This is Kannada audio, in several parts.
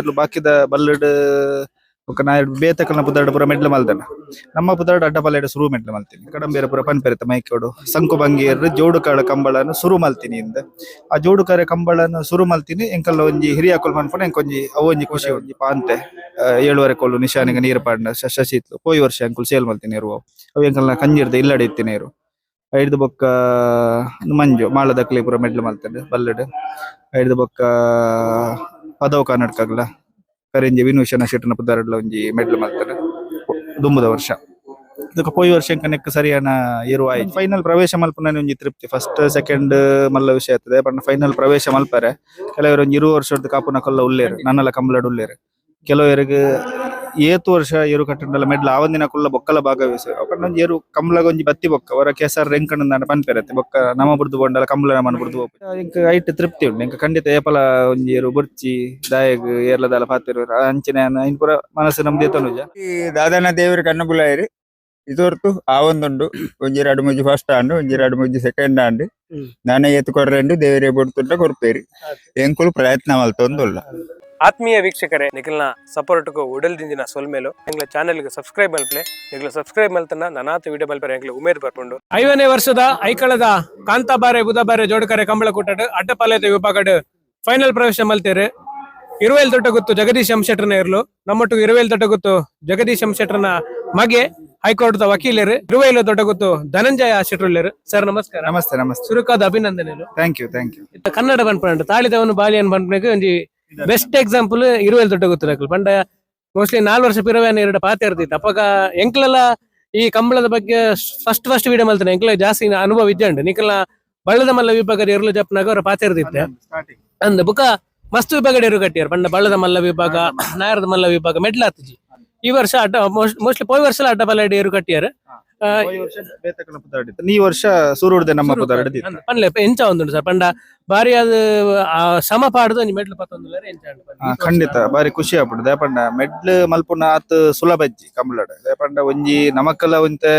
ಇರ್ಲು ಬಾಕಿದ ಬಲ್ಲಡ್ ಬೊಕ ನಾ ಬೇತಕಲ್ನ ಪುದರ್ಡ್ ಪೂರ ಮೆಡ್ಲ್ ಮಲ್ದನ. ನಮ್ಮ ಪುದರ್ಡ್ ಅಡ್ಡ ಪಲ್ಲೆಡ್ ಸುರು ಮೆಡ್ಲ ಮಲ್ತೀನಿ. ಕಡಂಬೇರೆ ಪೂರ ಪನ್ಪೆರೆತ ಮೈಕೋಡು ಸಂಕು ಬಂಗೇರ್ ಜೋಡುಕಾಳ ಕಂಬಳನ ಸುರು ಮಲ್ತೀನಿ ಇಂದ. ಆ ಜೋಡು ಕರೆ ಕಂಬಳನ ಸುರು ಮಲ್ತೀನಿ ಎಂಕಲ್ಲ ಒಂಜಿ ಹಿರಿಯಾಕೊಲ್ ಮನ್ಪುನ, ಎಂಕೊಂಜಿ ಅವೊಂಜಿ ಖುಷಿ ಒಂಜಿ ಪಾಂತೆ. ಏಳುವರೆ ಕೊಲ್ಲು ನಿಶಾನಿಗೆ ನೀರು ಪಾಡ್ನ ಶಶಿತ್ಲು ಪೋಯಿ ವರ್ಷ ಅಂಕುಲ್ ಸೇಲ್ ಮಲ್ತೀನಿ ಇರುವ ಅವು. ಎಂಕಲ್ನ ಕಂಜಿರ್ದ ಇಲ್ಲಡೆ ಇತ್ತೀನಿ ಇರು ಐದು ಬೊಕ್ಕ, ಮಂಜು, ಮಾಳದಕ್ಲಿ ಪೂರ ಮೆಡ್ಲ್ ಮಲ್ತಂಡು ಬಲ್ಲಡ್. ಐದು ಬೊಕ್ಕ ಪದವು ಕರ್ನಾಟಕಗ್ಲ ಕರೆಂಜಿ ವಿನೂಷನ ಶೆಟ್ಟನ ಪುದ್ದಾರಡ್ಲ ಒಂಜಿ ಮೆಡ್ಲ್ ಮಲ್ತಂಡು ದುಂಬುದ ವರ್ಷ. ಇದಕ್ಕೆ ಪೋಯಿ ವರ್ಷ ಸರಿಯಾನ ಸರಿಯಾನ ಇರುವ ಫೈನಲ್ ಪ್ರವೇಶ ಮಲ್ಪನೇ ಒಂಜಿ ತೃಪ್ತಿ. ಫಸ್ಟ್ ಸೆಕೆಂಡ್ ಮಲ್ಲ ವಿಷಯ ಆಗ್ತದೆ. ಬಟ್ ಫೈನಲ್ ಪ್ರವೇಶ ಮಲ್ಪರೆ. ಕೆಲವರು ಒಂಜಿ ಇರು ವರ್ಷದ ಕಾಪುನ ಕಲ್ಲ ಉಳ್ಳೇರು ನನ್ನಲ್ಲ ಕಂಬಳಡ್ ಉಳ್ಳೇರು ಕೆಲವರಿಗೆ ಏತು ವರ್ಷ ಏರು ಕಟ್ಟಂಡಲ ಮೆಡ್ಲ ಆವಂದಿನ ಕುಲ್ಲ ಬೊಕ್ಕಲ ಭಾಗವಹಿಸ ಒಂಜಿ ಏರು ಕಮಲ ಒಂಜಿ ಬತ್ತಿ ಬೊಕ್ಕ ಅವರ ಕೆಸರ್ ರೆಂಕಂಡ ದಾಂಡ ಪನ್ಪೆರತ್ತೆ ಬೊಕ್ಕ ನಮ ಬುಡ್ದು ಬೊಂಡಲ ಕಮಲ ನಮನ ಬುಡ್ದು ಇಂಕ ಐಟ್ ತೃಪ್ತಿ ಉಂಡು ಇಂಕ ಖಂಡಿತ ಏಪಲ ಒಂಜಿ ಏರು ಬುರ್ಚಿ ದಾಯಗ್ ಏರ್ಲದಾಲ ಪಾತಿರು ಅಂಚಿನ ಇನ್ ಪೂರ ಮನಸ್ಸು ನಮ್ದು ತನುಜ ಈ ದಾದನ ದೇವರು ಕಣ್ಣು ಬುಲಾಯಿರಿ ಇದೊರ್ತು ಆವೊಂದುಂಡು. ಒಂಜಿ ಎರಡು ಮುಜ್ಜಿ ಫಸ್ಟ್ ಆಂಡು ಒಂಜಿ ಎರಡು ಮುಜ್ಜಿ ಸೆಕೆಂಡ್ ಆಂಡು. ನಾನೇ ಎತ್ತು ಕೊರ್ರೆಂಡು ದೇವರೇ ಬುಡ್ತುಂಡ ಕೊರ್ಪೇರಿ. ಎಂಕುಲು ಪ್ರಯತ್ನ ಮಲ್ತೊಂದುಲ್ಲ ಆತ್ಮೀಯ ವೀಕ್ಷಕರೇ ನಿಖಿಲ್ನ ಸಪೋರ್ಟ್ಗೂ ಉಡಲ್ದಿಂದಿನ ಸೊಲ್ಮೇಲು ಎಂಗ್ಲ ಚಾನೆಲ್ಗೆ ಸಬ್ಸ್ಕ್ರೈಬ್ ಮಲ್ಪಲೆ ನಿಗ್ಲ ಸಬ್ಸ್ಕ್ರೈಬ್ ಮಲ್ತನ ನನಾತು ವಿಡಿಯೋ ಮಲ್ಪರೆ ಎಂಗ್ಲ ಉಮೇದ್ ಬರ್ಕೊಂಡು. ಐವನೇ ವರ್ಷದ ಐಕಳದ ಕಾಂತಾಬಾರೆ ಬುಧಬಾರೆ ಜೋಡಕರೆ ಕಂಬಳ ಕುಟ್ಟಡ್ ಅಡ್ಡಪಾಲಯದ ವಿಭಾಗಡ್ ಫೈನಲ್ ಪ್ರವೇಶ ಮಲ್ತೇರು. ಇರುವೇಲ್ ದೊಡ್ಡ ಗೊತ್ತು ಜಗದೀಶ್ ಶಂಶೆಟ್ರನ ಇರ್ಲು. ನಮ್ಮಟ್ಟು ಇರುವೇಲ್ ದೊಡ್ಡ ಗೊತ್ತು ಜಗದೀಶ್ ಶಂಶೆಟ್ರನ ಮಗೆ ಹೈಕೋರ್ಟ್ ದ ವಕೀಲರು. ಇರುವೇಲು ದೊಡ್ಡ ಗೊತ್ತು ಧನಂಜಯ ಶೆಟ್ರುಳ್ಳರು ಸರ್ ನಮಸ್ಕಾರ. ನಮಸ್ತೆ ನಮಸ್ತೆ. ಸುರುಕಾದ ಅಭಿನಂದನೆಗಳು. Thank you thank you Kannada ಬನ್ಪಂಡ ತಾಳಿದವನು ಬಾಲಿಯನ್ ಬನ್ಪನೆಗೆ ಒಂಜಿ ಬೆಸ್ಟ್ ಎಕ್ಸಾಂಪಲ್ ಇರುವೆಲ್ ದೊಡ್ಡ ಗೊತ್ತಿರಕಲ್ ಪಂಡ ಮೋಸ್ಟ್ಲಿ ನಾಲ್ ವರ್ಷ ಪಿರವೇನ ಎರಡು ಪಾತೆ ಇರ್ತಿತ್ತು. ಅಪ್ಪಾಗ ಎಂಕ್ಲೆಲ್ಲ ಈ ಕಂಬಳದ ಬಗ್ಗೆ ಫಸ್ಟ್ ಫಸ್ಟ್ ವಿಡಿಯೋ ಮಲ್ತಾನೆ ಎಂಕ್ಲ ಜಾಸ್ತಿ ಅನುಭವ ಇದ್ದಂಡು ನಿಕಲ ಬಳ್ಳದ ಮಲ್ಲ ವಿಭಾಗದ ಎರಲು ಜಪ್ನಾಗ ಅವ್ರ ಪಾತೆ ಇರ್ತಿತ್ತೆ. ಅಂದ ಬುಕ ಮಸ್ತ್ ವಿಭಾಗದ ಇರು ಕಟ್ಟಿಯಾರ ಪಂಡ ಬಳ್ಳದ ಮಲ್ಲ ವಿಭಾಗ ನಾಯರದ ಮಲ್ಲ ವಿಭಾಗ ಮೆಡ್ಲಾತ್ಜಿ. ಈ ವರ್ಷ ಅಡ್ಡ ಮೋಸ್ಟ್ಲಿ ಪೋಯ್ ವರ್ಷ ಅಡ್ಡ ಬಲ್ಲ ಇರು ಕಟ್ಟಿಯಾರ ಈ ವರ್ಷ ಸೂರುಡ್ದೆ ನಮ್ಮ ಪುದಾರ್ಡ್ ಅಂದ್ ಪನ್ಲೆ ಎಂಚ ಒಂದುಂಡು ಸರ್. ಪಂಡ ಬಾರಿ ಅದು ಆ ಸಮ ಪಾಡ್ದು ಮೆಡ್ಲು ಪತ್ತೊಂದು ಎಂಚ ಖಂಡಿತ. ಬಾರಿ ಖುಷಿ ಆಗ್ಬಿಡು ದೇಪಂಡ ಮೆಡ್ಲ್ ಮಲ್ಪುನ ಆತ್ ಸುಲಭಜ್ಜಿ ಕಂಬಳಡ್ ದೇಪಂಡ ಒಂಜಿ ನಮಕಲ ಒಂತೆ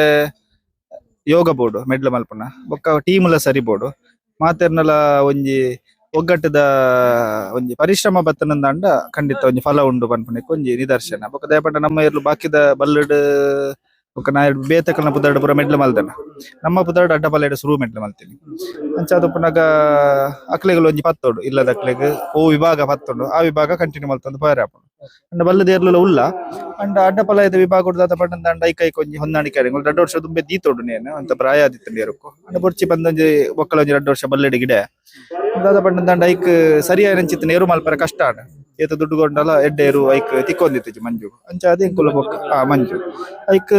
ಯೋಗ ಬೋಡು ಮೆಡ್ಲ್ ಮಲ್ಪುನ. ಬೊಕ್ಕ ಟೀಮ್ಲ ಸರಿ ಬೋಡು ಮಾತೆರ್ನಲ ಒಂಜಿ ಒಗ್ಗಟ್ಟದ ಒಂಜಿ ಪರಿಶ್ರಮ ಬತ್ತನಂದಾಂಡ ಖಂಡಿತ ಒಂಜಿ ಫಲ ಉಂಡು ಪನ್ಪುನಕ್ ಒಂಜಿ ನಿದರ್ಶನ. ಬೊಕ್ಕ ದೇಪಂಡ ನಮ್ಮ ಇರ್ಲು ಬಾಕಿದ ಬಲ್ಲಡ್ ಬೊಕ್ಕ ನಾ ಬೇತಕಲ್ನ ಪುದರ್ಡ್ ಪೂರ ಮೆಡ್ಲ ಮಲ್ದನ. ನಮ್ಮ ಪುದರ್ಡ್ ಅಡ್ಡ ಪಲ್ಲೆಡ್ ಸುರು ಮೆಡ್ಲ್ ಮಲ್ತೀನಿ. ಅಂಚಾದ ಪುನಗ ಅಕ್ಲೆಗಳು ಒಂಜಿ ಪತ್ತೋಡು, ಇಲ್ಲದ ಅಕ್ಲೆಗ್ ಓ ವಿಭಾಗ ಪತ್ತೋಡು, ಆ ವಿಭಾಗ ಕಂಟಿನ್ಯೂ ಮಲ್ತಂದು ಪಾಯರ್ ಆಪುಂಡು ಅಂಡ ಬಲ್ಲದೇರ್ಲ ಉಲ್ಲ, ಅಂಡ ಅಡ್ಡ ಪಲಾಯದ ವಿಭಾಗ ದಾತ ಪಂಡ ಅಂಡ ಐಕೈ ಒಂಜಿ ಹೊಂದಾಣಿಕೆ ಆಡಿ ದೊಡ್ಡ ವರ್ಷ ದುಂಬೆ ದೀತೋಡು ನೇನು, ಅಂತ ಪ್ರಾಯ ಆದಿತ್ತಂಡಿ ಇರಕ್ಕು ಅಂಡ ಬೊರ್ಚಿ ಬಂದಂಜಿ ಒಕ್ಕಲ ಒಂಜಿ ಎರಡು ವರ್ಷ ಬಲ್ಲೆಡ್ ಗಿಡ. ದಾದ ಪಂಡ ಅಂಡ ಐಕ್ ಸರಿಯಾಗಿ ನೆಂಚಿತ್ತು ನೇರು ಮಲ್ಪರ ಕಷ್ಟ ಆಡ ಏತ ದುಡ್ಡು ಎಡ್ಡೇರು ಐಕ್ ತಿಕ್ಕೊಂದಿತ್ತು ಮಂಜು. ಅಂಚ ಅದೇ ಕುಲ ಬೊಕ್ಕ. ಆ, ಮಂಜು. ಐಕ್,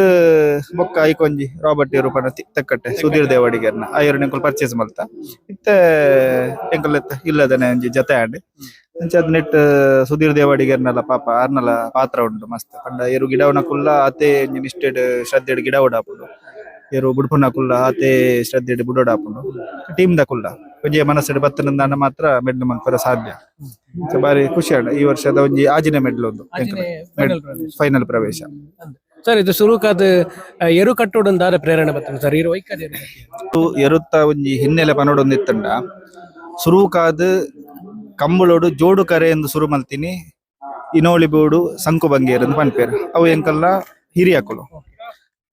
ಬೊಕ್ಕ, ಐಕ್ ಒಂಜಿ ರಾಬರ್ಟ್ ಏರು ಪಣ ತಕ್ಕಟ್ಟೆ, ಸುಧೀರ್ ದೇವಾಡಿಗೆರ್ನ. ಐರು ಪರ್ಚೇಸ್ ಮಲ್ತ ಇತ್ತೆ, ಎಂಕುಲ್ ಎತ್ತ, ಇಲ್ಲದನೆ ಒಂಜಿ ಜತೆ ಆಂಡೆ. ಅಂಚ ಅದ್ ನೆಟ್ ಸುಧೀರ್ ದೇವಡಿಗೆರ್ನಲ ಪಾಪ ಆರ್ನಲ ಪಾತ್ರ ಉಂಟು ಮಸ್ತ್. ಪಂಡ ಏರು ಗಿಡವನ ಕುಲ್ಲ ಆತೆ ಒಂಜಿ ನಿಷ್ಠೆಡ್ ಶ್ರದ್ಧೆಡ್ ಗಿಡ ಉಡಾಪುಂಡು ಏರು ಬುಡ್ಪುನ ಕುಲ್ಲ ಆತೆ ಶ್ರದ್ಧೆಡ್ ಬುಡೋಡಾಪುಂಡು. Team the ಕುಲ್ಲ. ಒಂಜಿ ಮನಸ್ಸಡೆ ಬತ್ತನಂದಾಂಡ ಮಾತ್ರ ಮೆಡ್ಲ್ ಮನ್ಪರ ಸಾಧ್ಯ. ಬಾರಿ ಖುಷಿ ಆಂಡ ಈ ವರ್ಷದ ಒಂಜಿ ಆಜಿನ ಮೆಡ್ಲ್ ಒಂದು. ಫೈನಲ್ ಪ್ರವೇಶ. ಸರ್ ಇದು ಸುರುಕಾದ ಎರು ಕಟ್ಟೋಡು ದಾರ ಪ್ರೇರಣೆ ಬರ್ತದೆ. ಸರ್ ಇರು ಇದು ಎರುತ್ತ ಒಂಜಿ ಹಿನ್ನೆಲೆ ಶುರು ಕಾದ ಕಂಬಳೋಡು ಜೋಡು ಕರೆ ಎಂದು ಸುರು ಮಲ್ತೀನಿ. ಇನೋಳಿ ಬೋಡು ಸಂಕು ಬಂಗೇರ್ ಅಂತ ಪನ್ಪೇರು. ಅವು ಎಂಕಲ್ಲ ಹಿರಿಯಕುಲು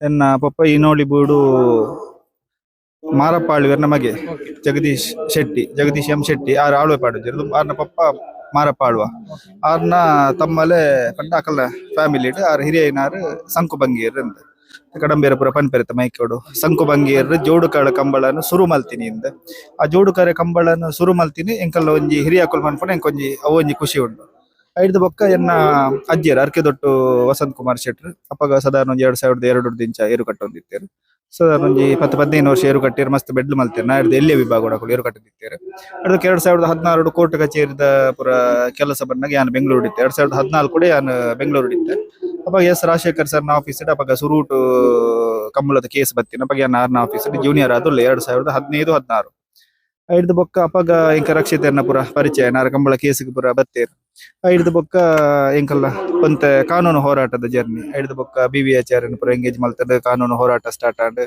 ಎನ್ನ ಪಪ್ಪ ಇನೋಳಿ ಬೋಡು ಮಾರಪ್ಪಾಳುವೆರ್ ನಮಗೆ. ಜಗದೀಶ್ ಶೆಟ್ಟಿ, ಜಗದೀಶ್ ಎಂ ಶೆಟ್ಟಿ, ಆರು ಆಳ್ವೆ ಪಾಡುಜರು ಆರ್ನ ಪಪ್ಪ ಮಾರಪ್ಪಾಳುವ. ಆರ್ನ ತಮ್ಮಲೆ ಪಂಡ ಅಕಲ್ನ ಫ್ಯಾಮಿಲಿ ಆರ್ ಹಿರಿಯನಾರು ಸಂಕು ಬಂಗೀರ್ ಅಂತ ಕಡಂಬೇರ ಪುರ ಪನ್ಪೆರೆತ ಮೈಕೋಡು ಸಂಕು ಬಂಗೀರ್ ಜೋಡುಕಾಳ ಕಂಬಳನ್ನು ಕಂಬಳನು ಸುರು ಮಲ್ತೀನಿ ಇಂದ ಆ ಜೋಡು ಕರೆ ಕಂಬಳನು ಸುರು ಮಲ್ತೀನಿ ಎಂಕಲ್ಲ ಒಂಜಿ ಹಿರಿಯಕುಲ್ ಮನ್ಪುನ, ಎಂಕೊಂಜಿ ಅವೊಂಜಿ ಖುಷಿ ಉಂಟು. ಐದು ಬೊಕ್ಕ ಎನ್ನ ಅಜ್ಜಿಯರು ಅರ್ಕೆ ದೊಟ್ಟು ವಸಂತ್ ಕುಮಾರ್ ಶೆಟ್ರ್ ಅಪ್ಪಗ ಸಾಧಾರಣ ಒಂಜಿ ಎರಡ್ ಸಾವಿರದ ಎರಡು ದಿಂಚ ಏರು ಕಟ್ಟೊಂದಿತ್ತೇರು ಸಾಧಾರಣ ಒಂಜಿ ಪತ್ತು ಹದಿನೈದು ವರ್ಷ ಏರು ಕಟ್ಟಿರ್ ಮಸ್ತ್ ಬೆಡ್ಲ್ ಮಲ್ತೇರ್ ನಾ ಹಿಡ್ದು ಎಲ್ಲಿ ವಿಭಾಗ ಒಡಕುಲು ಏರು ಕಟ್ಟದಿತ್ತೇರು ಅದಕ್ಕೆ ಎರಡ್ ಸಾವಿರದ ಹದಿನಾರು ಕೋರ್ಟ್ ಕಚೇರಿದ ಪುರ ಕೆಲಸ ಬಂದಾಗ ಯಾನ್ ಬೆಂಗಳೂರು ಇತ್ತೆ. ಎರಡ್ ಸಾವಿರದ ಹದಿನಾಲ್ಕು ಯಾನ್ ಬೆಂಗಳೂರು ಇತ್ತೆ. ಅವಾಗ ಎಸ್ ರಾಜಶೇಖರ್ ಸರ್ನ ಆಫೀಸ್ ಅವಾಗ ಸುರೂಟ್ ಕಂಬಳದ ಕೇಸ್ ಬತ್ತಿನ ಅವಾಗ ಯಾನ್ ಆರ್ನ ಆಫೀಸ್ ಜೂನಿಯರ್ ಅದು ಎರಡ್ ಸಾವಿರದ ಹದಿನೈದು, ಹದಿನಾರು. ಐದು ಬೊಕ್ಕ ಅಪ್ಪಗ ಇಂಕ ರಕ್ಷಿತ ಪುರ ಪರಿಚಯ ನಾರ ಕಂಬಳ ಕೇಸಿಗೆ ಪುರ ಬತ್ತೇರು ಐಡ್ದು ಬೊಕ್ಕ ಎಂಕಲ್ಲ ಒಂತೆ ಕಾನೂನು ಹೋರಾಟದ ಜರ್ನಿ ಐಡ್ ಬೊಕ್ಕ ಬಿ ವಿ ಎಚ್ ಆರ್ ಪುರ ಎಂಗೇಜ್ ಮಲ್ತದ ಕಾನೂನು ಹೋರಾಟ ಸ್ಟಾರ್ಟ್ ಆಂಡ್.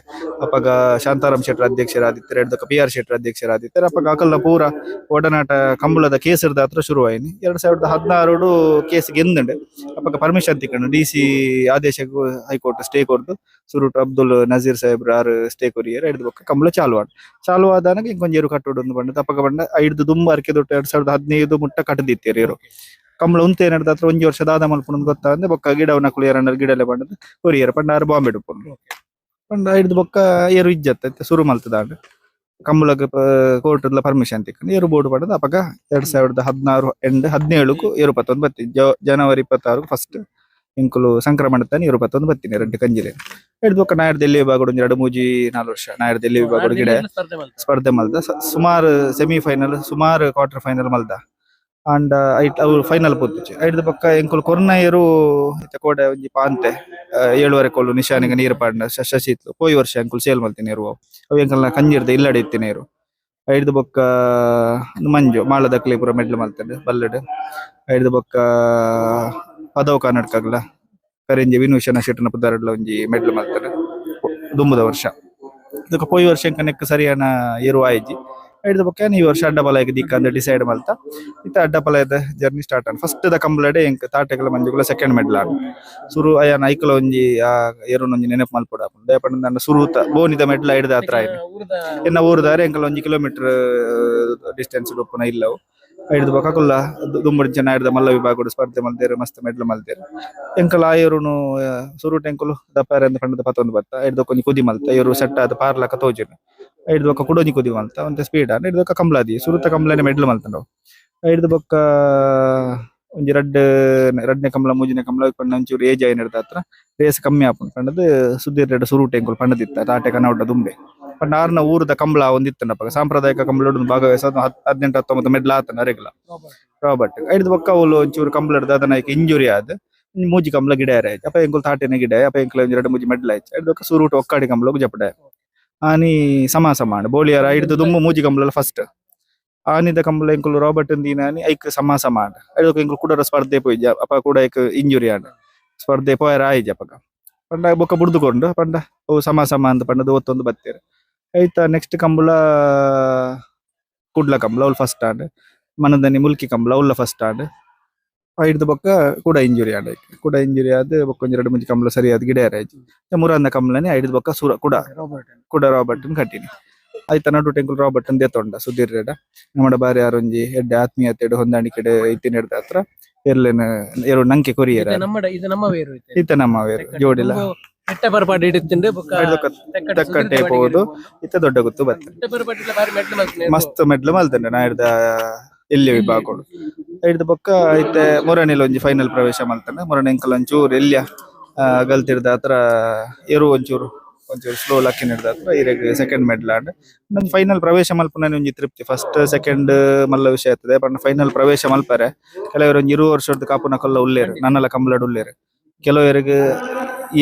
ಅಪ್ಪಗ ಶಾಂತಾರಾಮ್ ಶೆಟ್ಟರ್ ಅಧ್ಯಕ್ಷರಾದಿತ್ತರ ಎರಡು ಪಿ ಆರ್ ಶೆಟ್ಟರ್ ಅಧ್ಯಕ್ಷರಾದಿತ್ತರ, ಅಪ್ಪಗ ಅಕಲ್ಲ ಪೂರ ಒಡನಾಟ ಕಂಬಳದ ಕೇಸರ್ದ ಹತ್ರ ಶುರುವಾಯಿನಿ. ಎರಡ್ ಸಾವಿರದ ಹದಿನಾರು ಕೇಸ್ ಗೆಂದಂಡೆ. ಅಪ್ಪಗ ಪರ್ಮಿಷನ್ ತಿಕ್ಕಂಡು ಡಿ ಸಿ ಆದೇಶಕ್ಕೂ ಹೈಕೋರ್ಟ್ ಸ್ಟೇ ಕೊಡ್ದು, ಸುರುಟ್ ಅಬ್ದುಲ್ ನಜೀರ್ ಸಾಹೇಬ್ರ ಆರು ಸ್ಟೇ ಕೊರಿಯರ್ ಐಡ್ದು ಬೊಕ್ಕ ಕಂಬಳ ಚಾಲು ಆಡ್ ಚಾಲು ಆದಾನಾಗ ಇಂಕೊಂಜೇರು ಕಟ್ಟೋಡು ಒಂದು ಬಂಡ ತಪ್ಪಗ ಬಂಡ ಐಡ್ದು ದುಂಬ ಅರ್ಕೆ ದೊಡ್ಡ ಎರಡ್ ಸಾವಿರದ ಹದಿನೈದು ಮುಟ್ಟ ಕಟ್ಟದಿತ್ತೇರಿ ಇರು ಕಂಬಳ ಉಂತೆ ನಡೆದ ಹತ್ರ ಒಂಜಿ ವರ್ಷ ದಾದ ಮಲ್ಪುಂಡು ಗೊತ್ತಾಂದೆ ಬೊಕ್ಕ ಗಿಡವನ್ನ ಕುಳಿಯರ ಗಿಡಲೆ ಬಂಡದ ಕೊರಿಯರ್ ಪಂಡ ಆರು ಬಾಂಬೆ ಡುಪ್ಪುಂಡು ಪಂಡ ಹಿಡ್ದು ಬೊಕ್ಕ ಏರು ಇಜ್ಜತ್ತ ಶುರು ಸುರು ಮಲ್ತದಾಂಡ್ ಕಂಬಳಗ್ ಕೋರ್ಟ್ ಪರ್ಮಿಷನ್ ತಿಕ್ಕಂಡು ಏರು ಬೋರ್ಡ್ ಪಡೆದ ಅಪಗ ಎರಡ್ ಸಾವಿರದ ಹದಿನಾರು ಎಂಡ್ ಹದಿನೇಳಕ್ಕೂ ಏರು ಪತ್ತೊಂದು ಬತ್ತಿ. ಜನವರಿ ಇಪ್ಪತ್ತಾರು ಫಸ್ಟ್ ಇಂಕುಲು ಸಂಕ್ರಮಣ ತಾನೆ ಏರು ಪತ್ತೊಂದು ಬತ್ತೀನಿ ಎರಡು ಕಂಜಿಲೆ. ಹಿಡ್ದು ಬೊಕ್ಕ ನಾಯರ್ ದೆಲ್ಲಿ ವಿಭಾಗ ಒಂದು ಎರಡು ಮೂಜಿ ನಾಲ್ಕು ವರ್ಷ ನಾಯರ್ ದೆಲ್ಲಿ ವಿಭಾಗ ಗಿಡ ಸ್ಪರ್ಧೆ ಮಲ್ದ. ಸುಮಾರು ಸೆಮಿಫೈನಲ್ ಸುಮಾರು ಕ್ವಾರ್ಟರ್ ಫೈನಲ್ ಮಲ್ದ. ಅಂಡ್ ಐಟ್ ಅವು ಫೈನಲ್ ಪೋತಿಚ್ಚು ಐಟ್ದ ಪಕ್ಕ ಎಂಕುಲು ಕೊರ್ನಾಯರು ಕೋಡೆ ಒಂಜಿ ಪಾಂತೆ ಏಳುವರೆ ಕೊಲ್ಲು ನಿಶಾನಿಗ ನೀರು ಪಾಂಡ ಶಶೀತ್ಲು ಪೋಯಿ ವರ್ಷ ಎಂಕುಲು ಸೇಲ್ ಮಲ್ತಿನಿ ಇರುವ ಅವು. ಎಂಕಲ್ನ ಕಂಜಿರ್ದ ಇಲ್ಲಡೆ ಇತ್ತಿನ ಇರು ಐಡ್ದ ಬೊಕ್ಕ ಮಂಜು ಮಾಳದಕ್ಲಿ ಪೂರ ಮೆಡ್ಲು ಮಾಡ್ತೇನೆ ಬಲ್ಲಡ್. ಐಡ್ದ ಬೊಕ್ಕ ಪದವ ಕರ್ನಾಟಕಗ್ಲ ಕರೆಂಜಿ ವಿನೂಷನ ಶೆಟ್ಟನ ಪುದಾರಡ್ಲ ಒಂಜಿ ಮೆಡ್ಲು ಮಾಡ್ತೇನೆ ದುಂಬುದ ವರ್ಷ. ಇದಕ್ಕೆ ಪೋಯಿ ವರ್ಷ ಎಂಕ ನೆಕ್ಕ ಸರಿಯಾನ ಇರುವ ಆಯ್ಜಿ. ಐಡ್ದ ಬೊಕ್ಕ ಈ ವರ್ಷ ಅಡ್ಡಪಲಾಯಕ ದಿಕ್ಕ ಅಂತ ಡಿಸೈಡ್ ಮಲ್ತ ಇತ್ತ ಅಡ್ಡಪಲಾಯದ ಜರ್ನಿ ಸ್ಟಾರ್ಟ್ ಆನ್. ಫಸ್ಟ್ ದ ಕಂಬಳಡೆ ಎಂಕ್ ತಾಟೆಗಳ ಮಂಜುಗಳ ಸೆಕೆಂಡ್ ಮೆಡ್ಲ ಆನ್. ಸುರು ಅಯ್ಯ ನೈಕಲ ಒಂಜಿ, ಆ ಏರುನೊಂಜಿ ನೆನಪು ಮಲ್ಪುಡ ದಯಪಂಡ ನನ್ನ ಸುರುತ ಬೋನಿದ ಮೆಡ್ಲ ಐಡ್ದ ಹತ್ರ ಆಯ್ತು ಎನ್ನ ಊರ್ದಾರೆ ಎಂಕಲ್ ಒಂಜಿ ಕಿಲೋಮೀಟರ್ ಡಿಸ್ಟೆನ್ಸ್ ಉಪ್ಪುನ ಇಲ್ಲವು. ಹಿಡಿದು ಕುಲ್ಲ ದುಂಬುಡಿ ಜನ ಹಿಡಿದ ಮಲ್ಲ ವಿಭಾಗಡು ಸ್ಪರ್ಧೆ ಮಲ್ದೇರು, ಮಸ್ತ್ ಮೆಡ್ಲು ಮಲ್ದೇರು. ಎಂಕಲ್ ಆಯರುನು ಸುರು ಎಂಕುಲು ದಪ್ಪಾರ ಅಂತ ಪಂಡದ ಪತ್ತೊಂದು ಬತ್ತ. ಹಿಡಿದು ಕೊಂಚ ಕುದಿ ಮಲ್ತ. ಇವರು ಸೆಟ್ ಆದ ಪಾರ್ಲಕ ತೋಜುನು. ಐಡ್ದು ಬೊಕ್ಕ ಕುಡೋಜಿ ಕುದಿವ ಅಂತ, ಒಂತೆ ಸ್ಪೀಡ್ ಆನ್ ಐಡ್ದು ಬೊಕ್ಕ ಕಂಬ್ಲಾದಿ ಸುರುತ ಕಂಬ್ಲನೆ ಮೆಡ್ಲ್ ಮಲ್ತಂಡವು. ಐದು ಬೊಕ್ಕ, ಒಂಜಿ ರಡ್ಡ್, ರಡ್ನೆ ಕಂಬಳ, ಮೂಜಿನ ಕಂಬಳ ಪಂಡ ಒಂಚೂರು ಏಜ್ ಆಯ್ನ ಹತ್ರ, ರೇಸ್ ಕಮ್ಮಿ ಆಪುಂಡು ಪಂಡದು ಸುದೀರ್ ರೆಡ್ಡ್ ಸುರುಟ್ ಎಂಕುಲು ಪಂಡದಿತ್ತ ತಾಟೆ ಕನೌಟ ದುಂಬೆ. ಪಂಡ ಆರ್ನ ಊರದ ಕಂಬಳ ಪಕ್ಕ ಸಾಂಪ್ರದಾಯಿಕ ಕಂಬಳ ಭಾಗವಹಿಸ ಹದಿನೆಂಟು, ಹತ್ತೊಂಬತ್ತು ಮೆಡ್ಲ ಆತನ ರೆಗ್ಲ ರಾಬರ್ಟ್ ಐದು ಬೊಕ್ಕ ಅವಳು ಒಂಚೂರು ಕಂಬಳ ಹಿಡ್ದು ಅದನ್ನ ಇಂಜುರಿ ಆದ್, ಮೂಜಿ ಕಂಬಳ ಗಿಡ ಆಯ್ತು, ಅಪ್ಪ ಎಂಕುಲು ತಾಟೆನೆ ಗಿಡ ಅಪ್ಪ ಎಂಕುಲ ಎರಡು ಮೂಜಿ ಮೆಡ್ಲ ಆಯ್ತು ಐದು ಬೊಕ್ಕ ಸುರುಟು ಒಕ್ಕಾಡಿ ಕಂಬಳ ಜಪಡೆ ಆನಿ ಸಮ ಸಮ ಆಂಡ್ ಬೋಳಿಯರ ಐಡ್ದು ದುಮ್ಮು ಮೂಜಿ ಕಂಬಳ ಫಸ್ಟ್ ಆನಿದ ಕಂಬಳ ಎಂಕುಲು ರಾಬರ್ಟ್ ದೀನಾನಿ ಐಕ್ ಸಮ ಸಮ ಆಂಡ್ ಐದು ಎಂಕುಲು ಕೂಡ ಸ್ಪರ್ಧೆ ಪೋಯ್ಜ ಅಪ್ಪ ಕೂಡ ಐಕ್ ಇಂಜುರಿ ಆಂಡ್ ಸ್ಪರ್ಧೆ ಪೋಯರ ಆಯ್ಜ ಅಪ್ಪಗ. ಪಂಡ ಬೊಕ್ಕ ಬುಡ್ದುಕೊಂಡು, ಪಂಡ ಅವು ಸಮ ಸಮ ಅಂತ ಪಂಡದು ಒತ್ತೊಂದು ಬತ್ತೇರು ಐತ ನೆಕ್ಸ್ಟ್ ಕಂಬಳ, ಕುಡ್ಲ ಕಂಬಳ ಅವ್ಲು ಫಸ್ಟ್ ಆಂಡ್ ಮನದನಿ ಮುಲ್ಕಿ ಕಂಬಳ ಅವ್ಲ ಫಸ್ಟ್ ಆಂಡ್ ಐಡ್ದು ಬೊಕ್ಕ ಕೂಡ ಇಂಜುರಿ ಆಂಡ್ ಕೂಡ ಇಂಜುರಿ ಆದ್ ಬೊಕ್ಕ ಒಂಜಿ ಎರಡು ಮುಂಜಿ ಕಂಬಳ ಸರಿಯಾದ ಗಿಡ ಆಯ್ತು ಮೂರನ್ನ ಕಂಬಳನೆ ಐಡ್ದು ಬೊಕ್ಕ ಸುರ ಕೂಡ ಕೂಡ ರಾಬರ್ಟ್ ಕಟ್ಟಿನಿ. ಐತ ನಡು ಟೆಂಕುಲ್ ರಾಬರ್ಟ್ ದೇತೊಂಡ ಸುಧೀರ್ ರೆಡ ನಮ್ಮಡ ಬಾರಿ ಯಾರೊಂಜಿ ಎಡ್ಡೆ ಆತ್ಮೀಯತೆ ಹೊಂದಾಣಿಕೆ ಇತ್ತಿನ ಹಿಡ್ದ ಹತ್ರ ಎರ್ಲೆನ ಎರಡು ನಂಕೆ ಕೊರಿಯರ ನಮ್ಮ ವೇರು. ಇತ್ತ. ನಮ್ಮ ವೇರು ಜೋಡಿಲ ಇಡುತ್ತಿಂಡು ತೆಕ್ಕಟ್ಟೆ ಇತ್ತ ದೊಡ್ಡ ಗೊತ್ತು ಬರ್ತದೆ. ಮಸ್ತ್ ಮೆಡ್ಲು ಮಲ್ತಂಡೆ ನಾ ಹಿಡ್ದ ಎಲ್ಲಿ ಬಾಕೊಡು ಐಡ್ದು ಬೊಕ್ಕ ಐತೆ ಮೊರನೆಲ್ ಒಂಜಿ ಫೈನಲ್ ಪ್ರವೇಶ ಮಾಡ್ತಾನೆ. ಮೊರನೆ ಅಂಕಲ್ ಒಂಚೂರು ಎಲ್ಯ ಗಲ್ತಿರ್ದ ಹತ್ರ ಎರು ಒಂಚೂರು ಒಂಚೂರು ಸ್ಲೋ ಲಕ್ಕಿನ ಹಿಡ್ದ ಹತ್ರ ಇರೆಗ್ ಸೆಕೆಂಡ್ ಮೆಡ್ಲ್ ಆಂಡ್ ನಂದು ಫೈನಲ್ ಪ್ರವೇಶ ಮಲ್ಪುನ ಒಂಜಿ ತೃಪ್ತಿ. ಫಸ್ಟ್ ಸೆಕೆಂಡ್ ಮಲ್ಲ ವಿಷಯ ಆಗ್ತದೆ ಬಟ್ ಫೈನಲ್ ಪ್ರವೇಶ ಮಲ್ಪರೆ. ಕೆಲವರು ಒಂಜಿ ಇರು ವರ್ಷದ ಕಾಪುನ ಕೊಲ್ಲ ಉಳ್ಳೇರು ನನ್ನಲ್ಲ ಕಂಬಳಡ್ ಉಳ್ಳೇರು. ಕೆಲವರಿಗೆ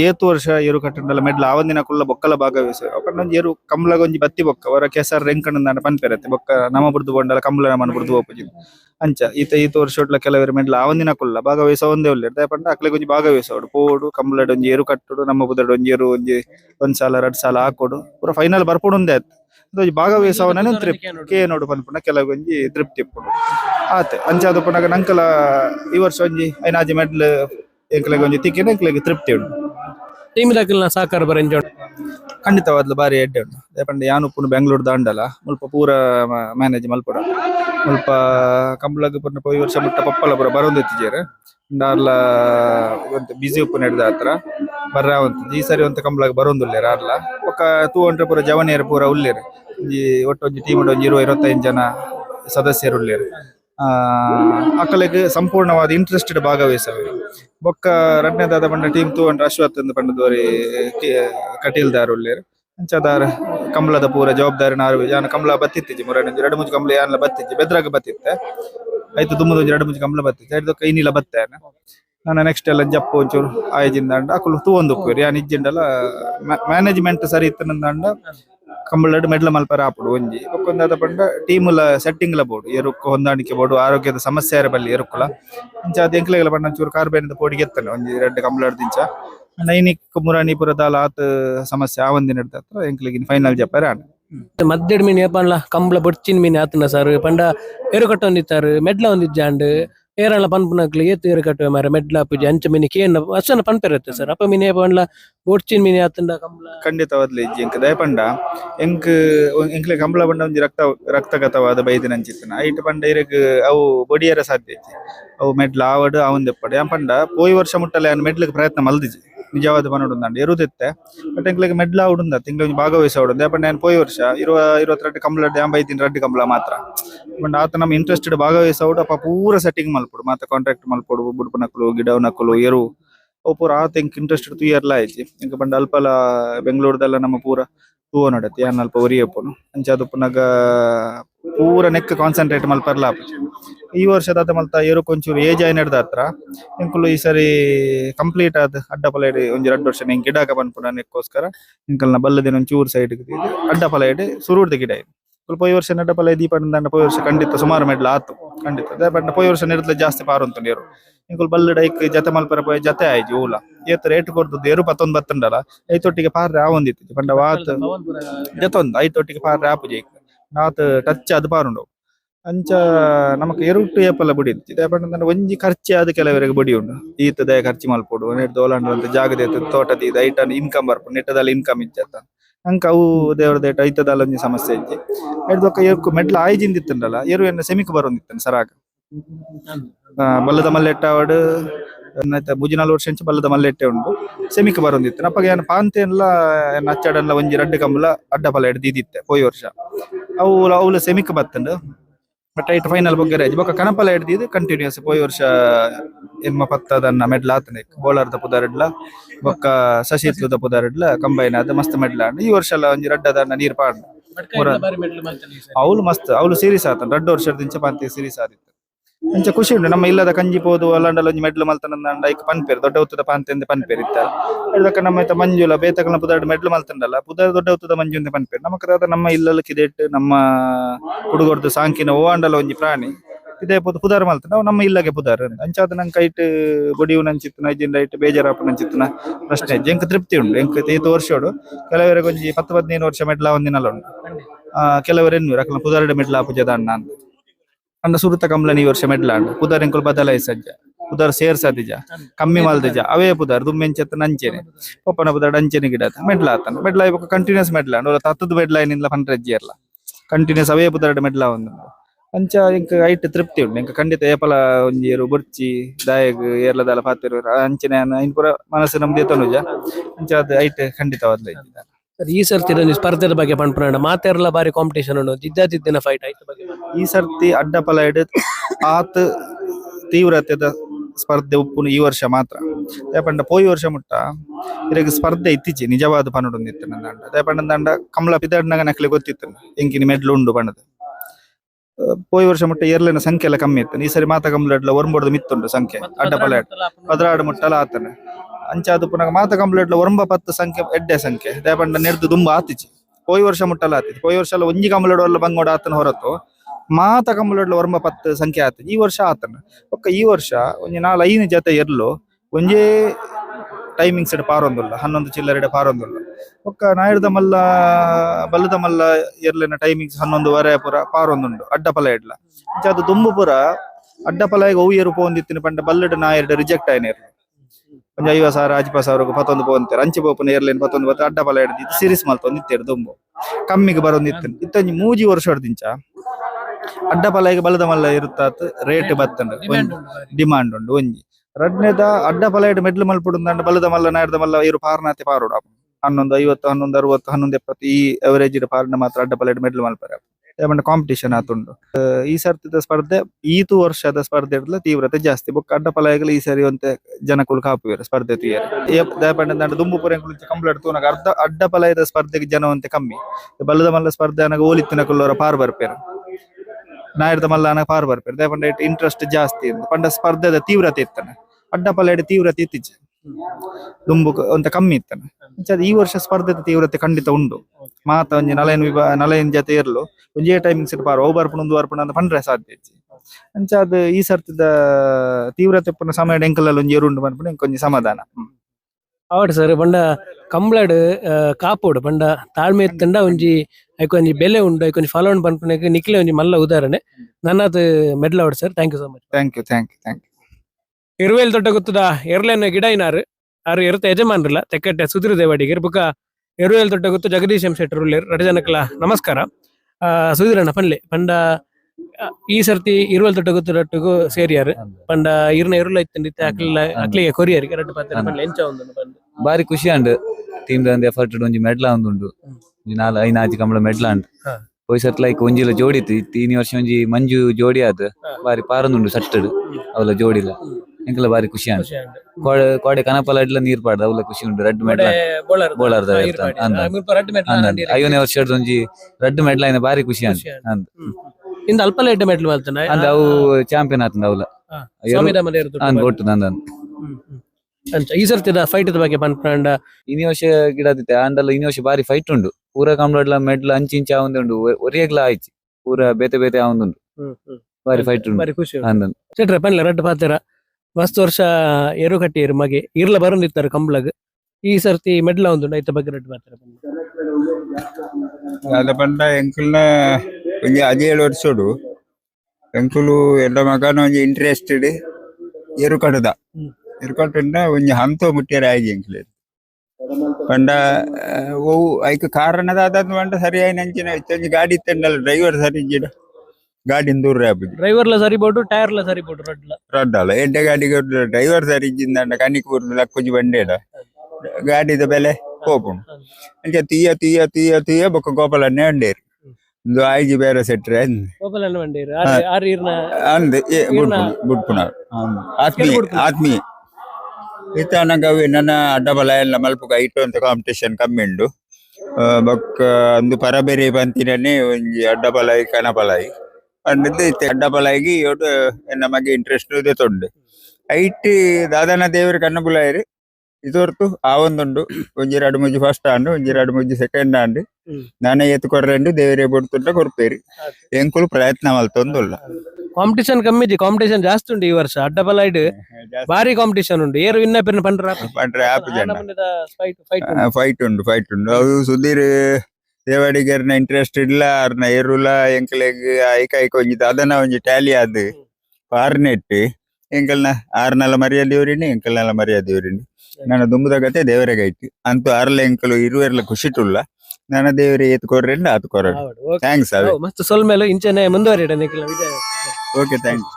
ಏತು ವರ್ಷ ಏರು ಕಟ್ಟಂಡಲ ಮೆಡ್ಲ ಆವಂದಿನ ಕುಲ್ಲ ಬೊಕ್ಕಲ ಭಾಗವಹಿಸಿ ಒಂಜಿ ಏರು ಕಮಲ ಒಂಜಿ ಬತ್ತಿ ಬೊಕ್ಕ ಅವರ ಕೆಸರ್ ರೆಂಕಣ್ಣ ಪನ್ಪೆರತ್ತೆ ಬೊಕ್ಕ ನಮ ಬುಡ್ದು ಬಂಡಲ, ಕಮಲ ನಮನ ಬುಡ್ದು ಓಪುಜಿ ಅಂಚ, ಈತ ಈತ ವರ್ಷ ಒಟ್ಲ ಕೆಲವರು ಮೆಡ್ಲ ಆವಂದಿನ ಕುಲ್ಲ ಭಾಗವಹಿಸ ಒಂದೇ ಉಳ್ಳೇರು ಪಂಡ ಅಕ್ಲೆಗ್ ಒಂಜಿ ಭಾಗವಹಿಸೋಡು ಪೋಡು ಕಂಬಳಡ್ ಒಂಜಿ ಏರು ಕಟ್ಟುಡು, ನಮ್ಮ ಬುದಡ್ ಒಂಜಿ ಏರು ಒಂಜಿ, ಒಂದ್ ಸಾಲ, ಎರಡ್ ಸಾಲ ಹಾಕೋಡು. ಪೂರ ಫೈನಲ್ ಬರ್ಪುಡು ಒಂದೇ ಆಯ್ತು ಭಾಗವಹಿಸವನೇ ತೃಪ್ತಿ. ಕೆ ನೋಡು ಪನ್ಪುನ ಕೆಲವೊಂಜಿ ತೃಪ್ತಿ ಇಪ್ಪುಡು. ಆತೆ ಅಂಚಾದ ಪುನಗ ನಂಕಲ ಈ ವರ್ಷ ಒಂಜಿ ಐನಾಜಿ ಮೆಡ್ಲ್ ಎಂಕಲೆಗ್ ಒಂಜಿ ತಿಕ್ಕಿನ ಎಂಕ್ಲೆಗೆ ತೃಪ್ತಿ ಉಂಟು. ಟೀಮ್ ದಾಖಲಿನ ಸಹಕಾರ ಖಂಡಿತ ಖಂಡಿತವಾದ್ಲು ಬಾರಿ ಎಡ್ಡೆ ಉಂಟು. ಯಾಕಂದ್ರೆ ಯಾನು ಪುನಃ ಬೆಂಗಳೂರು ದಾಂಡಲ ಮುಲ್ಪ ಪೂರ ಮ್ಯಾನೇಜ್ ಮಲ್ಪುರ. ಮುಲ್ಪ ಕಂಬಳಗ್ ಪುನ ಪೋಯಿ ವರ್ಷ ಮುಟ್ಟ ಪಪ್ಪಲ ಪುರ ಬರೋಂದಿತ್ತಿಜೇರು ದಾರ್ಲ ಒಂದು ಬಿಸಿ ಉಪ್ಪು ನಡೆದ ಹತ್ರ ಬರ್ರ ಒಂದು ಈ ಸರಿ ಒಂದು ಕಂಬಳಗ್ ಬರೋಂದುಲ್ಲೇರು ಆರ್ಲ. ಒಕ್ಕ ತೂ ಅಂಟ್ರೆ ಪೂರ ಜವನಿಯರು ಪೂರ ಉಳ್ಳೇರು ಈ ಒಟ್ಟು ಒಂಜಿ ಟೀಮ್ ಒಂಜಿ ಇರುವ ಇರುವತ್ತೈದು ಜನ ಸದಸ್ಯರು ಉಳ್ಳೇರು ಆ ಅಕ್ಕಲಿಗೆ ಸಂಪೂರ್ಣವಾದ ಇಂಟ್ರೆಸ್ಟೆಡ್ ಭಾಗವಹಿಸವರು ಬೊಕ್ಕ ರಡ್ನೆದಾದ ಪಂಡ ಟೀಮ್ ತೂ ಅಂಡ್ ಅಶ್ವಥ್ ಎಂದು ಕಟೀಲ್ ಕಟೀಲ್ದಾರ್ ಉಳ್ಳೇರ್ ಅಂಚದಾರ ಪೂರ ಜವಾಬ್ದಾರಿ ನಾರು ಯಾನ ಕಂಬಳ ಬತ್ತಿತ್ತಿಜಿ ಮುರಣ ಎರಡು ಮೂಜಿ ಕಂಬಳ ಯಾನ ಬತ್ತಿಜ್ಜಿ ಬೆದ್ರಾಗ ಬತ್ತಿತ್ತೆ. ಐತು ದುಮ್ಮದ ಎರಡು ಮೂಜಿ ಕಂಬಳ ಬತ್ತಿತ್ತೆ ಆಯ್ತು ಕೈನಿಲ ಬತ್ತೆ ನಾನು ನೆಕ್ಸ್ಟ್ ಎಲ್ಲ ಜಪ್ಪು ಒಂಚೂರು ಆಯಜಿಂದ ಅಂಡ ಅಕುಲು ತೂ ಒಂದು ಯಾನ್ ಇಜ್ಜಿಂಡಲ್ಲ ಮ್ಯಾನೇಜ್ಮೆಂಟ್ ಸರಿ ಇತ್ತನಂದ ಕಂಬಳಡ್ ಮೆಡ್ಲ ಮಲ್ಪರ ಆಪುಡು ಒಂಜಿ. ಬೊಕ್ಕೊಂದಾದ ಪಂಡ ಟೀಮುಲ ಸೆಟ್ಟಿಂಗ್ಲ ಬೋಡು, ಎರುಕ್ಕು ಹೊಂದಾಣಿಕೆ ಬೋಡು, ಆರೋಗ್ಯದ ಸಮಸ್ಯೆ ಇರ ಬಲ್ಲಿ ಎರುಕ್ಕುಲ. ಇಂಚ ಅದು ಎಂಕ್ಲೆಗಳ ಪಂಡ ಒಂಚೂರು ಕಾರ್ಬೇನದ ಪೋಡಿ ಗೆತ್ತನೆ, ಒಂಜಿ ರೆಡ್ ಕಂಬಳಡ್ ದಿಂಚ. ನೈನಿಕ್ ಮುರಾಣಿಪುರ ದಾಲ ಆತ ಸಮಸ್ಯೆ ಆ ಒಂದಿನ ಎಂಕ್ಲೆಗಿನ ಫೈನಲ್ ಜಪ್ಪಾರೆ ಆನ. ಮದ್ದೆಡ್ ಮೀನ್ ಏಪನ್ಲ ಕಂಬಳ ಬೊಡ್ಚಿನ ಮೀನ್ ಆತನ ಸರ್. ಪಂಡ ಏರು ಕಟ್ಟ ಮೆಡ್ಲ ಒಂದಿಜ್ಜಾಂಡ್ ಏರಳ ಪನ್ಪುನಕ್ಲಿ ಏತು ಏರು ಕಟ್ಟುವೆ ಮಾರ, ಮೆಡ್ಲ ಪೂಜೆ ಅಂಚ ಮೀನಿ ಕೇನ್ ಅಷ್ಟನ ಪನ್ಪೆರತ್ತೆ ಸರ್. ಅಪ್ಪ ಮೀನ್ ಪಂಡ್ಲ ಬೊಡ್ಚಿನ ಮೀನ್ ಆತಂಡ ಕಂಬಳ? ಖಂಡಿತವಾದ್ಲಿ ಇಜ್ಜಿ, ಎಂಕ್ ದಯಪಂಡ. ಎಂಕ್ ಎಂಕ್ಲೆ ಕಂಬಳ ಬಂಡ ಒಂಜಿ ರಕ್ತ, ರಕ್ತಗತವಾದ ಬೈದಿನ ಅಂಚಿತ್ತನ ಐಟ್ ಪಂಡ ಇರಗ್ ಅವು ಬೊಡಿಯರ ಸಾಧ್ಯ ಅವು ಮೆಡ್ಲ ಆವಡ್ ಅವನ್ ದೆಪ್ಪಡು ಯಾನ್ ಪಂಡ, ಪೋಯಿ ವರ್ಷ ಮುಟ್ಟಲೆ ಅವ್ನು ಮೆಡ್ಲಿಕ್ ಪ್ರಯತ್ನ ಮಲ್ದಿಜಿ ನಿಜವಾದ ಪನೋಡು ಉಂದಾಂಡ, ಎರುದಿತ್ತೆ. ಬಟ್ ಎಂಕ್ಲೆಗ್ ಮೆಡ್ಲ ಆವಡುಂದ ತಿಂಗ್ಳ ಭಾಗವಹಿಸ ಆವಡು ದಯಪಂಡ ನಾನು ಪೋಯಿ ವರ್ಷ, ಇರುವ, ಇರುವತ್ತೆರಡು ಕಂಬಳ ಡ್ಯಾಮ್ ಬೈದಿನ ರಡ್ಡು ಕಂಬಳ ಮಾತ್ರ. ಪಂಡ ಆತ ನಮ್ಮ ಇಂಟ್ರೆಸ್ಟೆಡ್ ಭಾಗವಹಿಸ ಅಪ್ಪ ಪೂರ ಸೆಟ್ಟಿಂಗ್ ಮಲ್ಪಡು. ಮಾತ ಕಾಂಟ್ರಾಕ್ಟ್ ಮಲ್ಪಡು, ಬುಡ್ಪು ನಕಲು ಗಿಡ ನಕಲು, ಎರು. ಪೂರ ಆತ ಎಂಕ್ ಇಂಟ್ರೆಸ್ಟೆಡ್ ತೂಯರ್ಲ ಆಯ್ತಿ. ಎಂಕ್ ಪಂಡ ಅಲ್ಪಲ ಬೆಂಗಳೂರದಲ್ಲ ನಮ್ಮ ಪೂರ ತೂವ ನಡತಿ. ಯಾನ್ ಅಲ್ಪ ಒರಿಯಪ್ಪನು ಅಂಚ ಅದು ಪುನಗ ಪೂರ ನೆಕ್ ಕಾನ್ಸಂಟ್ರೇಟ್ ಮಲ್ಪರ್ಲ ಈ ವರ್ಷದ ಮಲ್ತ ಏರು ಕೊಂಚೂರು ಏಜ್ ಆಯ್ ನಡೆದ ಹತ್ರ ಎಂಕುಲು ಈ ಸರಿ ಕಂಪ್ಲೀಟ್ ಆದ ಅಡ್ಡ ಪಲೈಡ್ ಒಂಜಿ ಎರಡು ವರ್ಷ ನೆಂಕ್ ಗಿಡ ಬಂದ್ಪುನ ನೆಕ್ಕೋಸ್ಕರ ಎಂಕಲ್ನ ಬಲ್ಲದಿನ ಒಂಚೂರು ಸೈಡ್ ಅಡ್ಡ ಪಲೈಡ್ ಸುರುಡ್ದ ಗಿಡ ಇದು. ಸ್ವಲ್ಪ ವರ್ಷ ನೆಡಪಲ್ಲ ದಂಡ ಪೋಯಿ ವರ್ಷ ಖಂಡಿತ ಸುಮಾರು ಮೆಡ್ಲ ಆತು. ಖಂಡಿತ. ಬಟ್ ಪೋಯ್ ವರ್ಷ ನೆಡ್ಲ ಜಾಸ್ತಿ ಪಾರುಂತು ನೀರು ಇಂಕುಲ್ ಐಕ್ ಜತೆ ಮಲ್ಪರ ಪೋಯ್ ಜತೆ ಆಯ್ತು ಊಲ. ಏತ್ ರೇಟ್ ಕೊಡ್ತದ್ದು ಏರು ಪತ್ತೊಂದು ಬತ್ತಂಡಲ್ಲ ಐತೊಟ್ಟಿಗೆ ಪಾರ್ರೆ ಆ ಒಂದಿತ್ತು ಪಂಡ ವಾತ್ ಜತೊಂದು ಐತೊಟ್ಟಿಗೆ ಪಾರ್ರೆ ಆಪು ಜೈಕ್ ನಾತ್ ಟಚ್ ಅದು ಪಾರುಂಡು ಅಂಚ ನಮಕ್ ಎರುಟ್ಟು ಏಪಲ್ಲ ಬುಡಿ ಇತ್ತೆ. ಒಂಜಿ ಖರ್ಚೆ ಆದ ಕೆಲವರಿಗೆ ಬುಡಿ ಉಂಡು ಈತದ ಖರ್ಚು ಮಲ್ಪೊಡು ನೆಟ್ ದೋಲಂಡು ಅಂತ ಜಾಗದ ತೋಟದ ಐಟನ್ ಇನ್ಕಮ್ ಬರ್ಪು ನೆಟ್ಟದಲ್ಲಿ ಇನ್ಕಮ್ ಇಜ್ಜತ್ತ. ಅಂಕ ಅವು ದೇವ್ರದ ಏಟ್ ಐತದಲ್ಲ ಒಂಜಿ ಸಮಸ್ಯೆ ಇಜ್ಜಿ ಎಡ್ದೊಕ್ಕ ಮೆಟ್ಲ ಮೆಡ್ಲ ಆಯ್ಜಿಂದಿತ್ತಂಡಲ್ಲ ಎರು ಎನ್ನ ಸೆಮಿಕ್ ಬರೋಂದಿತ್ತನ್ ಸರಾಗ. ಬಲ್ಲದ ಮಲ್ಲೆಟ್ಟ ಅವಡು ಬುಜಿನಾಲ್ ವರ್ಷ ಇಂಚ ಬಲ್ಲದ ಮಲ್ಲೆಟ್ಟೆ ಉಂಡು, ಸೆಮಿಕ್ ಬರೋಂದಿತ್ತು ಅಪ್ಪ ಏನು ಪಾಂತೆ ಎಲ್ಲ ಅಚ್ಚಡಲ್ಲ ಒಂಜಿ ರಡ್ಡು ಕಂಬಲ ಅಡ್ಡ ಫಲ ಹಿಡ್ದು ಹೋಯ್ ವರ್ಷ. ಅವು ಅವಳು ಸೆಮಿಕ್ ಬತ್ತಂಡು ಬಟ್ ಐಟ್ ಫೈನಲ್ ಬೊಗ್ಗೆರೆ ಬೊಕ್ಕ ಕಣಪಲ ಹಿಡ್ದಿದ್ದು ಕಂಟಿನ್ಯೂಸ್ ಪೋಯಿ ವರ್ಷ ಎಮ್ಮ ಪತ್ತದನ್ನ ಮೆಡ್ಲ ಆತನೆ. ಬೋಲರ್ದ ಪುದಾರೆಡ್ಲ ಬೊಕ್ಕ ಸಶೀತ್ಲದ ಪುದಾರೆಡ್ಲ ಕಂಬೈನ್ ಆದ ಮಸ್ತ್ ಮೆಡ್ಲ ಆಂಡ್ ಈ ವರ್ಷ ಎಲ್ಲ ಒಂಜಿ ರಡ್ಡದನ್ನ ನೀರ್ ಪಾಂಡ್ ಅವಳು ಮಸ್ತ್ ಅವಳು ಸೀರೀಸ್ ಆತನ್. ರಡ್ಡು ವರ್ಷದಿಂದ ಪಾಂತಿ ಸೀರೀಸ್ ಆದಿತ್ತು. ಅಂಚ ಖುಷಿ ಉಂಟು. ನಮ್ಮ ಇಲ್ಲದ ಕಂಜಿ ಪೋದು ಅಲ್ಲಂಡಲ ಒಂಜಿ ಮೆಡ್ಲು ಮಲ್ತನಂದ ಐಕ್ ಪನ್ಪೇರ್. ದೊಡ್ಡ ಉತ್ತದ ಪಾಂತೆಂದೆ ಪನ್ಪೇರ್ ಇತ್ತ ಅದಕ್ಕ ನಮ್ಮ ಮಂಜುಲ, ಬೇತಕಲ್ನ ಪುದಾಡ್ ಮೆಡ್ಲು ಮಲ್ತಂಡಲ್ಲ. ಪುದಾರ್ ದೊಡ್ಡ ಹೊತ್ತದ ಮಂಜುಂದೆ ಪನ್ಪೇರ್. ನಮಕ್ ನಮ್ಮ ಇಲ್ಲಲ ಕಿದೆಟ್ ನಮ್ಮ ಹುಡುಗರ್ದು ಸಾಂಕಿನ ಓವಾಂಡಲ ಒಂಜಿ ಪ್ರಾಣಿ. ಇದೇ ಪುದ ಪುದಾರ್ ಮಲ್ತ. ನಾವು ನಮ್ಮ ಇಲ್ಲಗೆ ಪುದಾರ್ ಅಂಚಾದ ನಂಗೆ ಕೈಟ್ ಬೊಡಿಯು ನಂಚಿತ್ತನ ಐಜಿಂದ ಐಟ್ ನಂಚಿತ್ತು ನಂಚಿತ್ತನ ಪ್ರಶ್ನೆ ಎಂಕ್ ತೃಪ್ತಿ ಉಂಡು ಎಂಕ್ ಐದು ವರ್ಷೋಡು ಕೆಲವರಿಗೆ ಒಂಜಿ ಪತ್ತು ಹದಿನೈದು ವರ್ಷ ಮೆಡ್ಲ ಒಂದಿನಲ್ಲ ಉಂಡು ಕೆಲವರು ಎನ್ನು ರಕಲ ಪುದಾರ್ಡ ಮೆಡ್ಲ ಪೂಜೆ ಅಣ್ಣ ಅಂತ ಅಂಡ ಸುರುತ ಕಂಬ್ಲನ್ ಈ ವರ್ಷ ಮೆಡ್ಲ ಪುದರ್ ಎಂಕುಲ್ ಬದಲಾಯಿಸಜ್ಜ ಪುದರ್ ಸೇರ್ಸದಿಜ ಕಮ್ಮಿ ಮಲ್ದಿಜ ಅವೇ ಪುದರ್ ದುಮ್ಮೆಂಚೆತ್ತ ನಂಚೆನೆ. ಒಪ್ಪನ ಪುದರ್ ಅಂಚೆನೆ ಗಿಡ ಮೆಡ್ಲ ಆತನ. ಮೆಡ್ಲ ಇವಾಗ ಕಂಟಿನ್ಯೂಸ್ ಮೆಡ್ಲ ಅವರ ತತ್ತದ ಮೆಡ್ಲ ಏನಿಲ್ಲ ಪಂಡ್ರಜ್ಜಿ ಇರ್ಲ ಕಂಟಿನ್ಯೂಸ್ ಅವೇ ಪುದರ್ಡ್ ಮೆಡ್ಲ ಒಂದು ಅಂಚ ಇಂಕ ಐಟ್ ತೃಪ್ತಿ ಉಂಡು ಇಂಕ ಖಂಡಿತ ಏಪಲ ಒಂಜಿ ಬುರ್ಚಿ, ದಾಯಗ್ ಏರ್ಲದಲ್ಲ ಪಾತಿರು, ಅಂಚನೆ ಐನ್ ಪೂರ ಮನಸ್ಸು ನಮ್ದು ತನುಜ. ಅಂಚ ಅದು ಐಟ್ ಖಂಡಿತವಾದ್ಲ ಇದ್ದಿದ್ದ ಈ ಸರ್ತಿ ಸ್ಪರ್ಧೆದ ಬಗ್ಗೆ ಪನ್ಪುನ ಮಾತೆರ್ಲ ಬಾರಿ ಕಾಂಪಿಟೇಷನ್ ಉಂಡು ಜಿದ್ದಾಜಿದ್ದಿನ ಫೈಟ್ ಆಯ್ತು ಬಗ್ಗೆ. ಈ ಸರ್ತಿ ಅಡ್ಡ ಪಲೈಡ್ ಆತ್ ತೀವ್ರತೆದ ಸ್ಪರ್ಧೆ ಉಪ್ಪುನು ಈ ವರ್ಷ ಮಾತ್ರ. ದಯಪಂಡ ಪೋಯಿ ವರ್ಷ ಮುಟ್ಟ. ಇರಗ ಸ್ಪರ್ಧೆ ಇತ್ತೀಚೆ ನಿಜವಾದ ಪನ್ನಡು ಒಂದಿತ್ತು ನನ್ನ ಯಾಪಂಡ ದಂಡ ಕಮಲ ಪಿದಾಡ್ನಾಗ ನಕಲಿ ಗೊತ್ತಿತ್ತು ಎಂಕಿನ ಮೆಡ್ಲು ಉಂಡು ಬಣ್ಣದ ಪೋಯಿ ವರ್ಷ ಮುಟ್ಟ ಏರ್ಲಿನ ಸಂಖ್ಯೆ ಎಲ್ಲ ಕಮ್ಮಿ ಇತ್ತು. ಈ ಸರಿ ಮಾತ ಕಮಲಡ್ಲ ಒರ್ಂಬೊಡ್ದು ಮಿತ್ತುಂಡು ಸಂಖ್ಯೆ. ಅಡ್ಡ ಪಲ ಪದ್ರಾಡು ಮುಟ್ಟಲ ಆತನ. ಅಂಚಾದು ಪುನಃ ಮಾತ ಕಂಪ್ಲೀಟ್ಲ ಒರಂಬ ಪತ್ತು ಸಂಖ್ಯೆ, ಎಡ್ಡೆ ಸಂಖ್ಯೆ. ದೇಪಂಡ ನೆಡ್ದು ದುಂಬ ಆತಿಚಿ. ಪೋಯಿ ವರ್ಷ ಮುಟ್ಟಲ್ಲ ಆತಿ ಪೋಯಿ ವರ್ಷ ಎಲ್ಲ ಒಂಜಿ ಕಂಬಳಡು ಎಲ್ಲ ಬಂಗೋಡ ಆತನ ಹೊರತು ಮಾತ ಕಂಬಳಡ್ಲ ಒರಂಬ ಪತ್ತು ಸಂಖ್ಯೆ ಆತ ಈ ವರ್ಷ ಆತನ. ಒಕ್ಕ ಈ ವರ್ಷ ಒಂಜಿ ನಾಲ್ ಐದು ಜೊತೆ ಇರ್ಲು. ಒಂಜೇ ಟೈಮಿಂಗ್ಸ್ ಎಡೆ ಪಾರೊಂದುಲ್ಲ. ಹನ್ನೊಂದು ಚಿಲ್ಲರೆಡೆ ಪಾರೊಂದುಲ್ಲ. ಒಕ್ಕ ನಾಯಿಡ್ದ ಮಲ್ಲ, ಬಲ್ಲದ ಮಲ್ಲ ಇರ್ಲಿನ ಟೈಮಿಂಗ್ಸ್ ಹನ್ನೊಂದುವರೆ ಪುರ ಪಾರೊಂದುಂಡು. ಅಡ್ಡಪಲ ಇಡ್ಲ. ಅದು ದುಂಬು ಪುರ ಅಡ್ಡಪಲಾಯಿಗೆ ಅವು ಏರು ಪೋಂದಿತ್ತಿನ ಪಂಡ ಬಲ್ಲಡ ನಾಯಿರ್ಡ ರಿಜೆಕ್ಟ್ ಆಯ್ನೇರು ಒಂಜಿ ಐವ ಸಾವಿರ ಅಜ್ಪ ಸಾವಿರ ಪತ್ತೊಂದು ಪೋವಂತೆ ಅಂಚೆ ಪೋಪುನ ಏರ್ಲೇನ್ ಪತ್ತೊಂದು ಬತ್ತ ಅಡ್ಡ ಬಲ ಹಿಡ್ದು ಸಿರಿಸ್ ಮಲ್ತೊಂದು ಇತ್ತೇರು ದುಂಬು. ಕಮ್ಮಿಗೆ ಬರೋಂದಿತ್ತು ಇತ್ತೊಂಜಿ ಮೂಜಿ ವರ್ಷ ಹೊಡೆದಿಂಚ ಅಡ್ಡ ಪಲ ಈಗ ಬಲದ ಮಲ್ಲ ಇರುತ್ತಾತ್ ರೇಟ್ ಬತ್ತಂಡ ಡಿಮಾಂಡ್ ಉಂಡು ಒಂಜಿ. ರಡ್ನೇದ ಅಡ್ಡ ಪಲ ಇಡ್ ಮೆಡ್ಲು ಮಲ್ಪುಡುಂದಂಡ ಬಲದ ಮಲ್ಲ ನಾಡ್ದ ಮಲ್ಲ ಇರು ಪಾರ್ನಾತೆ ಪಾರುಡ ಹನ್ನೊಂದು ಐವತ್ತು ಹನ್ನೊಂದು ಅರವತ್ತು ಹನ್ನೊಂದು ಎಪ್ಪತ್ತು ಈ ಅವರೇಜ್ ಪಾರ್ನ ಮಾತ್ರ ಅಡ್ಡ ಪಲ ಇಡ್ ಮೆಡ್ಲು ಮಲ್ಪರ ಏಮಂಡ ಕಾಂಪಿಟೇಷನ್ ಆತುಂಡು. ಈ ಸರ್ತಿದ ಸ್ಪರ್ಧೆ ಈತು ವರ್ಷದ ಸ್ಪರ್ಧೆ ಇಡ್ಲ ತೀವ್ರತೆ ಜಾಸ್ತಿ. ಬೊಕ್ಕ ಅಡ್ಡ ಈ ಸರಿ ಒಂತೆ ಜನಕುಲು ಕಾಪುವೆರ್ ಸ್ಪರ್ಧೆ ತುಯರು ದಯಪಂಡ ದಂಡ ದುಂಬು ಕಂಪ್ಲೇಟ್ ಅರ್ಧ, ಅಡ್ಡ ಪಲಾಯದ ಸ್ಪರ್ಧೆಗೆ ಜನ ಒಂತೆ ಕಮ್ಮಿ. ಬಲ್ಲದ ಮಲ್ಲ ಸ್ಪರ್ಧೆ ಅನಗ ಓಲಿತ್ತಿನ ಕುಲ್ಲೋರ ಪಾರ್ ಬರ್ಪೇರು. ನಾಯರ್ದ ಮಲ್ಲ ಅನಗ ಪಾರ್ ಬರ್ಪೇರು. ಇಂಟ್ರೆಸ್ಟ್ ಜಾಸ್ತಿ ಪಂಡ ಸ್ಪರ್ಧೆದ ತೀವ್ರತೆ ಇತ್ತನ. ಅಡ್ಡ ಪಲಾಯದ ತೀವ್ರತೆ ಇತ್ತೀಚೆ ದುಂಬು ಅಂತ ಕಮ್ಮಿ ಇತ್ತನ ಅಂಚಾದ್ ಈ ವರ್ಷ ಸ್ಪರ್ಧೆ ತೀವ್ರತೆ ಖಂಡಿತ ಉಂಡು ಮಾತ ಒಂಜಿ ನಲೈನ್ ವಿಭಾ ನಲೈನ್ ಜೊತೆ ಇರ್ಲು. ಒಂಜೇ ಟೈಮಿಂಗ್ಸ್ ಪಾರ ಓಬರ್ ಬರ್ಪುಣ ಒಂದು ಬರ್ಪುಣ ಅಂತ ಪಂಡ್ರೆ ಸಾಧ್ಯ ಇಜ್ಜಿ ಅಂಚಾದ್ ಈ ಸರ್ತಿದ ತೀವ್ರತೆ ಪುನಃ ಸಮಯ ಎಂಕಲಲ್ಲಿ ಒಂಜಿ ಎರುಂಡು ಬಂದ್ಬಿಟ್ಟು ಒಂಜಿ ಸಮಾಧಾನ. ಹೌದು ಸರ್ ಬಂಡ ಕಂಬ್ಳಡ್ ಕಾಪೋಡು ಬಂಡ ತಾಳ್ಮೆ ಎತ್ತಂಡ ಒಂಜಿ ಐಕೊಂಜಿ ಬೆಲೆ ಉಂಡು ಐಕೊಂಜಿ ಫಾಲೋ ಫಲ ಉಂಡು ಪನ್ಪುನಕ್ಕೆ ನಿಕ್ಲೆ ಒಂಜಿ ಮಲ್ಲ ಉದಾಹರಣೆ. ನನ್ನದು medal ಅವಡ್ sir thank you so much thank you thank you thank you ಇರುವೇಲ್ ದೊಡ್ಡ ಗೊತ್ತದ ಎರ್ಲೆನ್ ಗಿಡ ಇನಾರು. ಆರು ಇರುತ್ತೆ ಯಜಮಾನ್ರಲ್ಲ ತೆಕ್ಕಟ್ಟೆ ಸುಧೀರ್ ದೇವಾಡಿಗೆ ಬುಕ್ಕ ಎರುವೆಲ್ ದೊಡ್ಡ ಗೊತ್ತು ಜಗದೀಶ್ ಎಂ ಶೆಟ್ಟರ್ ರಟಜನಕಲ ನಮಸ್ಕಾರ. ಆ, ಸುಧೀರಣ್ಣ ಪನ್ಲೆ ಪಂಡ ಈ ಸರ್ತಿ ಇರುವಲ್ ದೊಡ್ಡ ಗೊತ್ತು ಸೇರಿಯಾರು. ಪಂಡ ಇರ್ನ ಇರುಲ್ಲ ಇತ್ತಂದಿತ್ತೆ ಅಕ್ಲಿಲ್ಲ ಅಕ್ಲಿಗೆ ಕೊರಿಯರಿಗೆ ರಟ್ಟು ಪಾತ್ರ ಪನ್ಲೆ ಎಂಚ ಒಂದು ಪಂಡ. ಬಾರಿ ಖುಷಿ ಅಂಡ್ ಟೀಮ್ ಎಫರ್ಟ್ ಒಂಜಿ ಮೆಡ್ಲ ಒಂಜಿ ನಾಲ್ ಐನ ಆಜಿ ಕಂಬಳ ಮೆಡ್ಲ ಅಂಡ್. ಹೋಯ್ ಸರ್ತ್ ಲೈಕ್ ಒಂಜಿಲ ಜೋಡಿತ್ತು ಇತ್ತೀನಿ ವರ್ಷ ಒಂಜಿ ಮಂಜು ಜೋಡಿ ಆದ್. ಬಾರಿ ಪಾರಂದುಂಡು ಸಟ್ಟಡು. ಅವಲ ಜೋಡಿಲ ಎಂಕಲ ಬಾರಿ ಖುಷಿ ಆಂಡ್. ಕೋಡೆ ಕೋಡೆ ಕನಪಲ ಇಡ್ಲ ನೀರ್ ಪಾಡ್ದ ಅವ್ಲ ಖುಷಿ ಉಂಡು ರೆಡ್ ಮೆಡ್ಲ ಬೋಳರ್ದ. ಅಂದ. ಅಂದ್ ಐವನೇ ವರ್ಷದ ಒಂಜಿ ರೆಡ್ ಮೆಡ್ಲ ಐನ ಬಾರಿ ಖುಷಿ ಖುಷಿ ಅಂದ್. ಇಂದ ಅಲ್ಪ ಲೈಟ್ ಮೆಡ್ಲ್ ಮಲ್ತಾನ ಅಂದ ಅವು ಚಾಂಪಿಯನ್ ಆತಂದ ಅವ್ಲ. ಅಂದ್ ಒಟ್ಟು ಅಂಚ ಈ ಸರ್ತಿದ ಫೈಟ್ ಬಗ್ಗೆ ಪನ್ಪಂಡ ಇನಿ ವರ್ಷ ಗಿಡ ಆದಿತ್ತೆ ಅಂಡಲ್ಲ ಇನಿ ವರ್ಷ ಬಾರಿ ಫೈಟ್ ಉಂಡು ಪೂರ ಕಂಬ್ಲಡ್ಲ ಮೆಡ್ಲ ಅಂಚಿ ಇಂಚ ಆವಂದುಂಡು ಒರಿಯಗ್ಲ ಆಯ್ತು ಪೂರ ಬೇತೆ ಬೇತೆ ಆವೊಂದುಂಡು ಬಾರಿ ಫೈಟ್ ಉಂಡು ಬಾರಿ ಖುಷಿ ಅಂದನ್ ಪನ್ಲ ಪಾತ್ರ ಪಾತೆರ? ಮಸ್ತ್ ವರ್ಷ ಎರು ಕಟ್ಟಿಯರು ಮಗೆ ಇರ್ಲ ಬರಂದಿತ್ತಾರೆ ಕಂಬ್ಳಗ್. ಈ ಸರ್ತಿ ಮೆಡ್ಲ ಒಂದು ಐತ ಬಗ್ಗೆ ರೆಡ್ ಪಾತೆರ ಅದ ಪಂಡ ಎಂಕಲ್ನ ಒಂಜಿ ಹದಿನೇಳು ವರ್ಷಡು ಎಂಕುಲು ಎಲ್ಲ ಮಗನ ಒಂಜಿ ಇಂಟ್ರೆಸ್ಟೆಡ್ ಎರು ಕಟ್ಟದ. ಎರು ಒಂಜಿ ಹಂತ ಮುಟ್ಟಿಯರ ಆಗಿ ಎಂಕಲ್ ಪಂಡ ಓ ಓವು ಐಕ್ ಕಾರಣದ ಅದಂದು ಪಂಡ ಸರಿಯಾಗಿ ನಂಚಿನ ಗಾಡಿ ಇತ್ತಂಡಲ್ಲ ಡ್ರೈವರ್ ಸರಿ ಇಜ್ಜಿಡ ಗಾಡಿ ದೂರ ಆಪುಜಿ ಡ್ರೈವರ್ಲ ಸರಿಬೋಡು ಟೈರ್ಲ ಸರಿಬೋಡು ರಡ್ಲ ರಡ್ಡಲ್ಲ ಎಡ್ಡೆ ಗಾಡಿಗೆ ಡ್ರೈವರ್ ಸರಿ ಇಜ್ಜಿಂದ ಕನಿಕ್ ಬುರ್ದು ಲಕ್ಕೊಂಜಿ ಬಂಡೇಡ ಗಾಡಿದ ಬೆಲೆ తీయ ತೀಯ ತೀಯ ತೀಯ ಬೊಕ್ಕ ಗೋಪಾಲನ್ನೇ ಅಂಡೇರು ಒಂದು ಆಯ್ಜಿ ಬೇರೆ ಸೆಟ್ರೆ ಅಂದ್. ಬುಡ್ಪುನ ಆತ್ಮೀಯ. ಆತ್ಮೀಯ. ಇತ್ತ ನಂಗೆ ನನ್ನ ಅಡ್ಡಬಲ ಎಲ್ಲ ಮಲ್ಪುಗ ಐಟು ಅಂತ ಕಾಂಪಿಟೇಷನ್ ಕಮ್ಮಿ ಉಂಡು ಬೊಕ್ಕ ಅಂದು ಪರಬೇರೆ ಪಂತಿನೇ ಒಂಜಿ ಅಡ್ಡಬಲಾಯಿ ಕನಬಲಾಯಿ ಅಂದಿದ್ದು ಇತ್ತೆ. ಅಡ್ಡಬಲಾಯಿಗೆ ಒಟ್ಟು ಎನ್ನ ಮಗೆ ಇಂಟ್ರೆಸ್ಟ್ ಇದೆ ತೊಂಡು. ಐಟ್ ದಾದನ ದೇವರ ಕನ್ನಬುಲಾಯಿರು ಇದೊರ್ತು ಆ ಒಂದುಂಡು. ಒಂಜಿ ಎರಡು ಫಸ್ಟ್ ಆಂಡು ಒಂಜಿ ಎರಡು ಸೆಕೆಂಡ್ ಆಂಡು. ನಾನೇ ಎತ್ತು ಕೊರ್ರೆಂಡು ದೇವರೇ ಬುಡ್ತುಂಡ ಕೊರ್ಪೇರಿ. ಎಂಕುಲು ಪ್ರಯತ್ನ ಮಲ್ತೊಂದುಲ್ಲ ಕಾಂಪಿಟೇಷನ್ ಕಮ್ಮಿ ಇದೆ. ಕಾಂಪಿಟೇಷನ್ ಜಾಸ್ತಿ ಉಂಡು ಈ ವರ್ಷ. ಅಡ್ಡ ಬಲೈಡ್ ಭಾರಿ ಕಾಂಪಿಟೇಷನ್ ಉಂಡು. ಏರು ವಿನ್ನಪಿನ ಪಂಡ್ರ. ಪಂಡ್ರೆ ಆಪ್ ಜನ. ಫೈಟ್ ಫೈಟ್ ಫೈಟ್ ಉಂಡು ಫೈಟ್ ಉಂಡು. ಅವು ಸುಧೀರ್ ದೇವಾಡಿಗರ್ನ ಇಂಟ್ರೆಸ್ಟ್ ಇಲ್ಲ ಅವ್ರನ್ನ ಎರುಲ ಎಂಕಲೆಗ್ ಐಕ ಐಕ ಒಂಜಿ ಅದನ್ನ ಒಂಜಿ ಟ್ಯಾಲಿ ಆದ್. ಪಾರ್ನೆಟ್ ಎಂಕಲ್ನ ಆರ್ನಲ ಮರ್ಯಾದೆ ಇವರಿನಿ ಎಂಕಲ್ನಲ ಮರ್ಯಾದೆ ಇವರಿನಿ. ನನ್ನ ದುಂಬುದ ಕತೆ ದೇವರಿಗೆ ಐತಿ. ಅಂತೂ ಆರ್ಲ ಎಂಕಲು ಇರುವೆರ್ಲ ಖುಷಿ ಟುಲ್ಲ ನನ್ನ ದೇವರೇ ಏತ್ ಕೊರ್ರೆಂಡ ಆತ್ ಕೊರ ಥ್ಯಾಂಕ್ಸ್ ಅವೇ. ಮಸ್ತ್ ಸೊಲ್ ಮೇಲೆ ಇಂಚನೆ ಮುಂದುವರಿಡ ಓಕೆ ಥ್ಯಾಂಕ್ಸ್